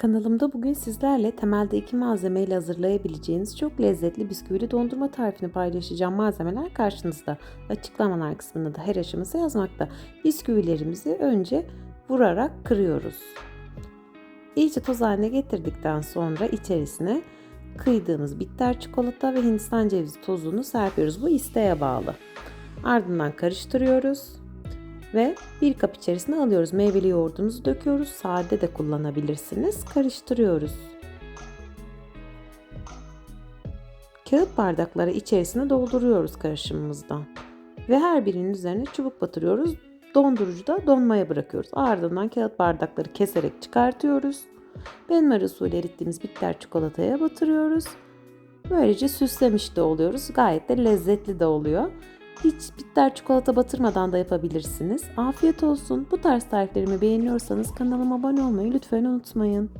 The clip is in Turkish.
Kanalımda bugün sizlerle temelde iki malzemeyle hazırlayabileceğiniz çok lezzetli bisküvili dondurma tarifini paylaşacağım. Malzemeler karşınızda. Açıklamalar kısmında da her aşaması yazmakta. Bisküvilerimizi önce vurarak kırıyoruz. İyice toz haline getirdikten sonra içerisine kıydığımız bitter çikolata ve hindistan cevizi tozunu serpiyoruz. Bu isteğe bağlı. Ardından karıştırıyoruz ve bir kap içerisine alıyoruz. Meyveli yoğurdumuzu döküyoruz. Sade de kullanabilirsiniz. Karıştırıyoruz. Kağıt bardakları içerisine dolduruyoruz karışımımızdan. Ve her birinin üzerine çubuk batırıyoruz. Dondurucuda donmaya bırakıyoruz. Ardından kağıt bardakları keserek çıkartıyoruz. Benmari usulü erittiğimiz bitter çikolataya batırıyoruz. Böylece süslemiş de oluyoruz. Gayet de lezzetli de oluyor. Hiç bitter çikolata batırmadan da yapabilirsiniz. Afiyet olsun. Bu tarz tariflerimi beğeniyorsanız kanalıma abone olmayı lütfen unutmayın.